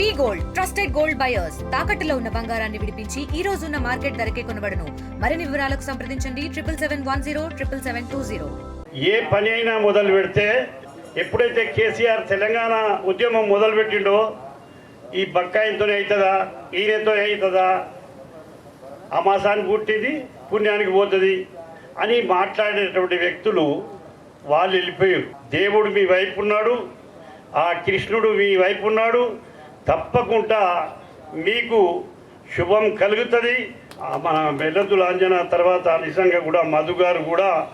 V gold trusted gold buyers తాకట్టులో ఉన్న బంగారాన్ని విడిపించి ఈ రోజు ఉన్న మార్కెట్ ధరకే కొనబడను. మరిన్ని వివరాలకు సంప్రదించండి. Triple seven one zero triple seven two zero. ఏ పని అయినా మొదలు పెడితే ఎప్పుడైతే కేసీఆర్ తెలంగాణ ఉద్యమం మొదలు పెట్టిండో ఈ బక్కాయంతోనే అవుతుందా ఈయనతో అవుతుందా అమాసానికి పుట్టింది పుణ్యానికి పోతుంది అని మాట్లాడేటువంటి వ్యక్తులు వాళ్ళు వెళ్ళిపోయారు. దేవుడు మీ వైపు ఉన్నాడు ఆ కృష్ణుడు మీ వైపు ఉన్నాడు తప్పకుండా మీకు శుభం కలుగుతుంది. మన మెల్లదుల అంజన తర్వాత నిజంగా కూడా మధు గారు కూడా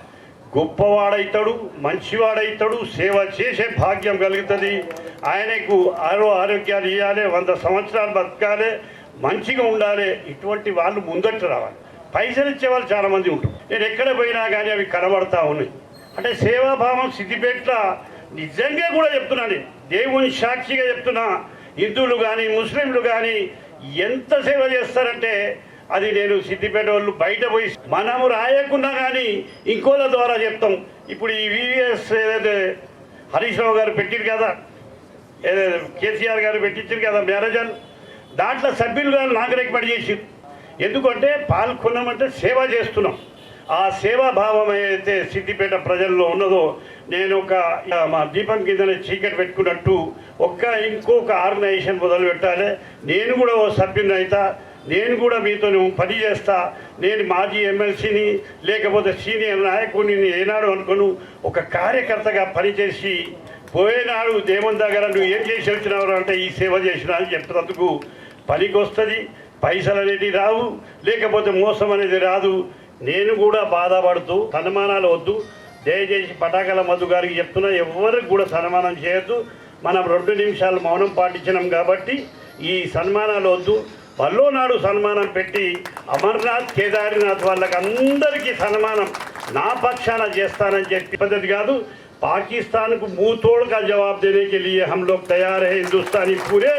గొప్పవాడైతాడు మంచివాడైతాడు సేవ చేసే భాగ్యం కలుగుతుంది. ఆయనకు ఆరో ఆరోగ్యాలు ఇవ్వాలి వంద సంవత్సరాలు బతకాలి మంచిగా ఉండాలి ఇటువంటి వాళ్ళు ముందట రావాలి. పైసలు ఇచ్చే వాళ్ళు చాలామంది ఉంటారు. నేను ఎక్కడ పోయినా కానీ అవి కనబడతా ఉన్నాయి. అంటే సేవాభావం సిద్ధిపేట్ల నిజంగా కూడా చెప్తున్నాను నేను. దేవుని సాక్షిగా చెప్తున్నా. హిందువులు కానీ ముస్లింలు కానీ ఎంత సేవ చేస్తారంటే అది నేను సిద్దిపేట వాళ్ళు బయట పోయి మనము రాయకున్నా కానీ ఇంకోల ద్వారా చెప్తాం. ఇప్పుడు ఈ వివిఎస్ ఏదైతే హరీష్ రావు గారు పెట్టిరు కదా ఏదైతే కేసీఆర్ గారు పెట్టించారు కదా మ్యారేజన్ దాంట్లో సభ్యులుగా నాకు రికమెండ్ చేసి ఎందుకంటే పాల్గొన్నామంటే సేవ చేస్తున్నాం. ఆ సేవా భావం ఏదైతే సిద్దిపేట ప్రజల్లో ఉన్నదో నేను ఒక మా దీపం కింద చీకటి పెట్టుకున్నట్టు ఒక్క ఇంకొక ఆర్గనైజేషన్ మొదలు పెట్టాలి. నేను కూడా ఓ సభ్యుని అవుతా నేను కూడా మీతో పని చేస్తా నేను మాజీ ఎమ్మెల్సీని లేకపోతే సీనియర్ నాయకుడిని ఏనాడు అనుకోను ఒక కార్యకర్తగా పనిచేసి పోయేనాడు దేవుని దగ్గర నువ్వు ఏం చేసి వచ్చినావు అంటే ఈ సేవ చేసిన అని చెప్పినందుకు పనికి వస్తుంది పైసలు అనేది రావు లేకపోతే మోసం అనేది రాదు. నేను కూడా బాధపడుతూ సన్మానాలు వద్దు దయచేసి పటాకల మధు గారికి చెప్తున్నా ఎవరికి కూడా సన్మానం చేయొద్దు మనం రెండు నిమిషాలు మౌనం పాటించినాం కాబట్టి ఈ సన్మానాలు వద్దు పల్లో నాడు సన్మానం పెట్టి అమర్నాథ్ కేదార్నాథ్ వాళ్ళకి అందరికీ సన్మానం నా పక్షాన చేస్తానని చెప్పి పద్ధతి కాదు पाकिस्तान को मुंह तोड़ का जवाब देने के लिए हम लोग तैयार हैं हिंदुस्तानी पूरे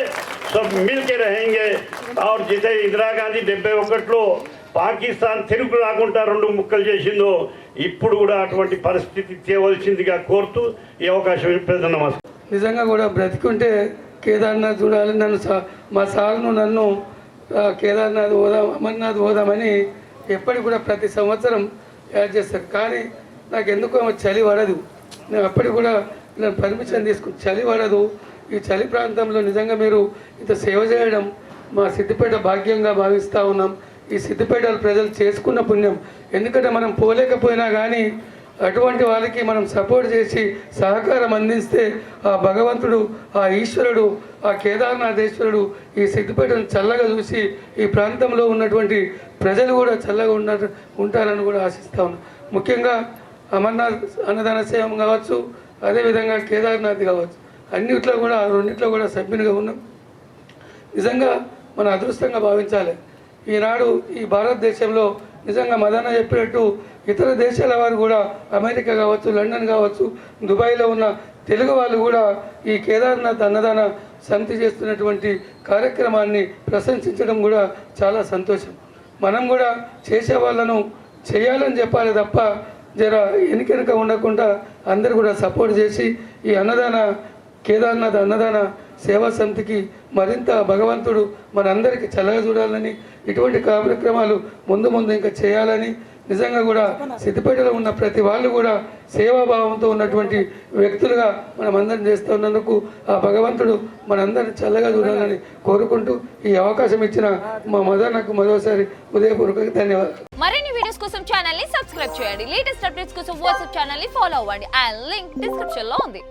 सब मिल के रहेंगे और जिसे ఇందిరా గాంధీ డెబ్బై ఒకటిలో పాకిస్తాన్ తెలుగు రాకుండా రెండు ముక్కలు చేసిందో ఇప్పుడు కూడా అటువంటి పరిస్థితి తేవలసిందిగా కోరుతూ ఈ అవకాశం ఇప్పేది నమస్కారం. నిజంగా కూడా బ్రతికుంటే కేదార్నాథ్ చూడాలి నన్ను మా సార్ను నన్ను కేదార్నాథ్ పోదాం అమర్నాథ్ పోదామని ఎప్పటికి కూడా ప్రతి సంవత్సరం యాడ్ చేస్తారు. కానీ నాకు ఎందుకో చలి పడదు. నేను అప్పటికి కూడా నేను పర్మిషన్ తీసుకుని చలి పడదు. ఈ చలి ప్రాంతంలో నిజంగా మీరు ఇంత సేవ చేయడం మా సిద్దిపేట భాగ్యంగా భావిస్తూ ఉన్నాం. ఈ సిద్దిపేట ప్రజలు చేసుకున్న పుణ్యం. ఎందుకంటే మనం పోలేకపోయినా కానీ అటువంటి వాళ్ళకి మనం సపోర్ట్ చేసి సహకారం అందిస్తే ఆ భగవంతుడు ఆ ఈశ్వరుడు ఆ కేదార్నాథేశ్వరుడు ఈ సిద్దిపేటను చల్లగా చూసి ఈ ప్రాంతంలో ఉన్నటువంటి ప్రజలు కూడా చల్లగా ఉన్న ఉంటారని కూడా ఆశిస్తా ముఖ్యంగా అమర్నాథ్ అన్నదాన సేవం కావచ్చు అదేవిధంగా కేదార్నాథ్ కావచ్చు. అన్నిట్లో కూడా రెండిట్లో కూడా సభ్యునిగా ఉన్నాం. నిజంగా మన అదృష్టంగా భావించాలి. ఈనాడు ఈ భారతదేశంలో నిజంగా మదన చెప్పినట్టు ఇతర దేశాల వారు కూడా అమెరికా కావచ్చు లండన్ కావచ్చు దుబాయ్లో ఉన్న తెలుగు వాళ్ళు కూడా ఈ కేదార్నాథ్ అన్నదాన సమితి చేస్తున్నటువంటి కార్యక్రమాన్ని ప్రశంసించడం కూడా చాలా సంతోషం. మనం కూడా చేసే వాళ్ళను చేయాలని చెప్పాలి తప్ప జర వెనుకెనుక ఉండకుండా అందరు కూడా సపోర్ట్ చేసి ఈ అన్నదాన కేదార్నాథ్ అన్నదాన సేవా సమితికి మరింత భగవంతుడు మనందరికీ చల్లగా చూడాలని ఇటువంటి కార్యక్రమాలు ముందు ముందు ఇంకా చేయాలని నిజంగా కూడా సిద్దిపేటలో ఉన్న ప్రతి వాళ్ళు కూడా సేవాభావంతో ఉన్నటువంటి వ్యక్తులుగా మనం అందరం చేస్తున్నందుకు ఆ భగవంతుడు మనందరిని చల్లగా చూడాలని కోరుకుంటూ ఈ అవకాశం ఇచ్చిన మా మదనకు మరోసారి ఉదయపూర్వక ధన్యవాదాలు. మరిన్ని వీడియోస్ కోసం ఛానల్ని సబ్స్క్రైబ్ చేయండి. లేటెస్ట్ అప్డేట్స్ కోసం వాట్సాప్ ఛానల్ని ఫాలో అవ్వండి. అండ్ లింక్ డిస్క్రిప్షన్లో ఉంది.